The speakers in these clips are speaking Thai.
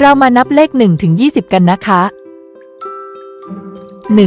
เรามานับเลข1ถึง20 กันนะคะ 1 2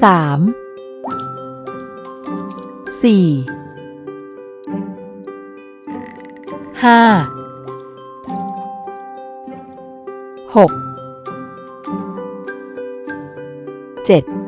3 4 5 6 7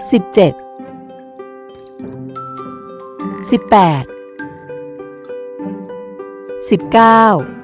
17 18 19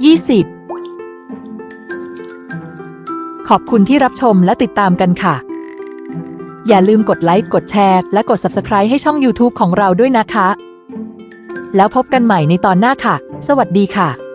20ขอบคุณที่รับชมและติดตามกันค่ะ อย่าลืมกดไลค์ กดแชร์ และกด Subscribe ให้ช่อง YouTube ของเราด้วยนะคะ แล้วพบกันใหม่ในตอนหน้าค่ะ สวัสดีค่ะ